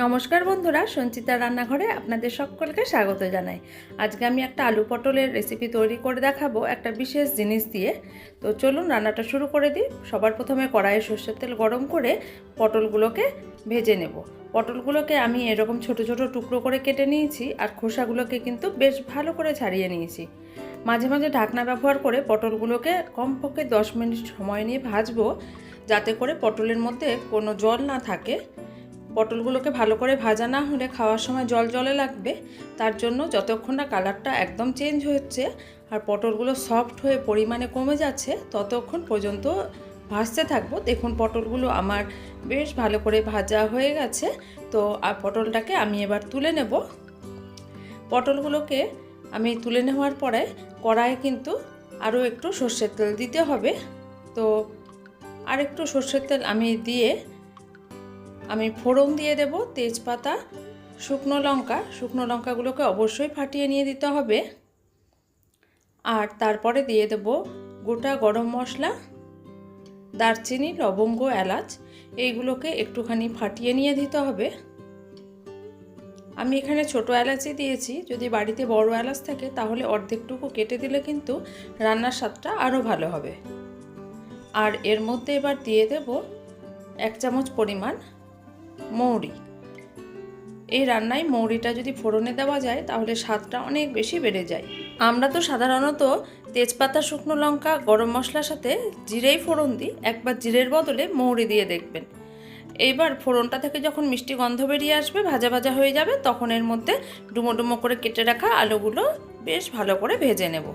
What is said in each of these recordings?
নমস্কার বন্ধুরা সঞ্চিতা রান্নাঘরে আপনাদের সকলকে স্বাগত জানাই। আজকে আমি একটা আলু পটলের রেসিপি তৈরি করে দেখাবো, একটা বিশেষ জিনিস দিয়ে। তো চলুন রান্নাটা শুরু করে দিই। সবার প্রথমে কড়াইয়ে সর্ষের তেল গরম করে পটলগুলোকে ভেজে নেব। পটলগুলোকে আমি এরকম ছোট ছোট টুকরো করে কেটে নিয়েছি আর খোসাগুলোকে কিন্তু বেশ ভালো করে ছাড়িয়ে নিয়েছি। মাঝে মাঝে ঢাকনা ব্যবহার করে পটলগুলোকে কমপক্ষে দশ মিনিট সময় নিয়ে ভাজবো, যাতে করে পটলের মধ্যে কোনো জল না থাকে। পটলগুলোকে ভালো করে ভাজা না হলে খাওয়ার সময় জল জলে লাগবে। তার জন্য যতক্ষণ না কালারটা একদম চেঞ্জ হচ্ছে আর পটলগুলো সফট হয়ে পরিমাণে কমে যাচ্ছে, ততক্ষণ পর্যন্ত ভাজতে থাকব। দেখুন, পটলগুলো আমার বেশ ভালো করে ভাজা হয়ে গেছে। তো, আর পটলটাকে আমি এবার তুলে নেব। পটলগুলোকে আমি তুলে নেওয়ার পরে কড়াইয়ে কিন্তু আরও একটু সর্ষের তেল দিতে হবে। তো আর একটু সর্ষের তেল আমি দিয়ে আমি ফোড়ন দিয়ে দেব তেজপাতা, শুকনো লঙ্কা। শুকনো লঙ্কাগুলোকে অবশ্যই ফাটিয়ে নিয়ে দিতে হবে। আর তারপরে দিয়ে দেব গোটা গরম মশলা, দারচিনি, লবঙ্গ, এলাচ। এইগুলোকে একটুখানি ফাটিয়ে নিয়ে দিতে হবে। আমি এখানে ছোট এলাচই দিয়েছি। যদি বাড়িতে বড় এলাচ থাকে, তাহলে অর্ধেকটুকু কেটে দিলে কিন্তু রান্নার স্বাদটা আরও ভালো হবে। আর এর মধ্যে এবার দিয়ে দেব এক চামচ পরিমাণ মৌরি। এই রান্নায় মৌরিটা যদি ফোড়নে দেওয়া যায়, তাহলে স্বাদটা অনেক বেশি বেড়ে যায়। আমরা তো সাধারণত তেজপাতা, শুকনো লঙ্কা, গরম মশলার সাথে জিরেই ফোড়ন দিই। একবার জিরের বদলে মৌরি দিয়ে দেখবেন। এইবার ফোড়নটা থেকে যখন মিষ্টি গন্ধ বেরিয়ে আসবে, ভাজা ভাজা হয়ে যাবে, তখন এর মধ্যে ডুমো ডুমো করে কেটে রাখা আলুগুলো বেশ ভালো করে ভেজে নেব।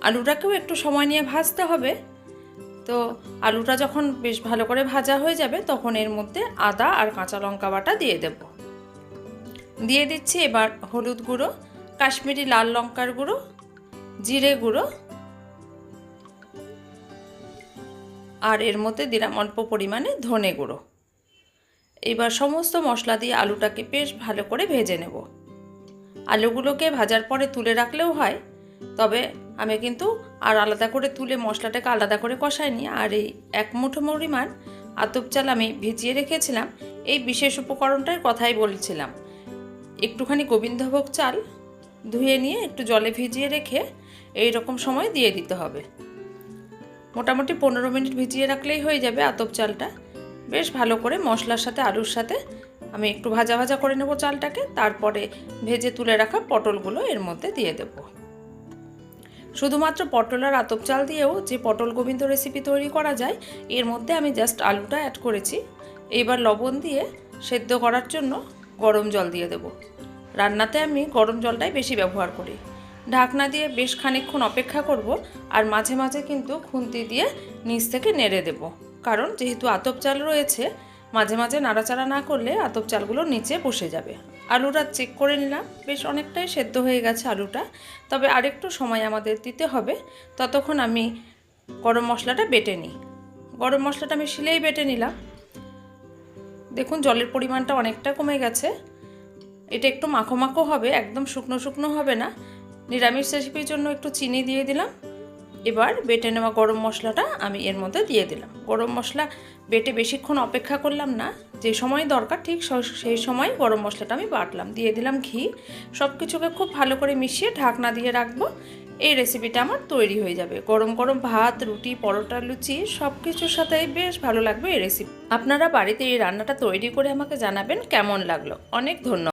আলুটাকেও একটু সময় নিয়ে ভাজতে হবে। তো আলুটা যখন বেশ ভালো করে ভাজা হয়ে যাবে, তখন এর মধ্যে আদা আর কাঁচা লঙ্কা বাটা দিয়ে দেব। দিয়ে দিচ্ছি এবার হলুদ গুঁড়ো, কাশ্মীরি লাল লঙ্কার গুঁড়ো, জিরে গুঁড়ো আর এর মধ্যে দিলাম অল্প পরিমাণে ধনে গুঁড়ো। এবার সমস্ত মশলা দিয়ে আলুটাকে বেশ ভালো করে ভেজে নেব। আলুগুলোকে ভাজার পরে তুলে রাখলেও হয় তবে আমি কিন্তু আর আলাদা করে তুলে মশলাটাকে আলাদা করে কষাইনি। আর এই এক মুঠো পরিমাণ আতপ চাল আমি ভিজিয়ে রেখেছিলাম। এই বিশেষ উপকরণটার কথাই বলছিলাম। একটুখানি গোবিন্দভোগ চাল ধুয়ে নিয়ে একটু জলে ভিজিয়ে রেখে এই রকম সময় দিয়ে দিতে হবে। মোটামুটি পনেরো মিনিট ভিজিয়ে রাখলেই হয়ে যাবে আতপ চালটা। বেশ ভালো করে মশলার সাথে আলুর সাথে আমি একটু ভাজা ভাজা করে নেব চালটাকে। তারপরে ভেজে তুলে রাখা পটলগুলো এর মধ্যে দিয়ে দেবো। শুধুমাত্র পটল আর আতপ চাল দিয়েও যে পটল গোবিন্দ রেসিপি তৈরি করা যায়, এর মধ্যে আমি জাস্ট আলুটা অ্যাড করেছি। এইবার লবণ দিয়ে সেদ্ধ করার জন্য গরম জল দিয়ে দেব। রান্নাতে আমি গরম জলটাই বেশি ব্যবহার করি। ঢাকনা দিয়ে বেশ খানিকক্ষণ অপেক্ষা করব আর মাঝে মাঝে কিন্তু খুন্তি দিয়ে নিচ থেকে নেড়ে দেব। কারণ যেহেতু আতপ চাল রয়েছে মাঝে মাঝে নাড়াচাড়া না করলে আতপ চালগুলো নিচে বসে যাবে। আলুটা চেক করে নিলাম। বেশ অনেকটাই সেদ্ধ হয়ে গেছে আলুটা। তবে আরেকটু সময় আমাদের দিতে হবে। ততক্ষণ আমি গরম মশলাটা বেটে নিই। গরম মশলাটা আমি শিলেই বেটে নিলাম। দেখুন, জলের পরিমাণটা অনেকটা কমে গেছে। এটা একটু মাখো মাখো হবে, একদম শুকনো শুকনো হবে না। নিরামিষ রেসিপির জন্য একটু চিনি দিয়ে দিলাম। এবার বেটে নেওয়া গরম মশলাটা আমি এর মধ্যে দিয়ে দিলাম। গরম মশলা বেটে বেশিক্ষণ অপেক্ষা করলাম না, যে সময় দরকার ঠিক সেই সময় গরম মশলাটা আমি বাটলাম। দিয়ে দিলাম ঘি। সব কিছুকে খুব ভালো করে মিশিয়ে ঢাকনা দিয়ে রাখব। এই রেসিপিটা আমার তৈরি হয়ে যাবে। গরম গরম ভাত, রুটি, পরোটা, লুচি সব কিছুর সাথে বেশ ভালো লাগবে এই রেসিপি আপনারা বাড়িতে এই রান্নাটা তৈরি করে আমাকে জানাবেন কেমন লাগল। অনেক ধন্যবাদ।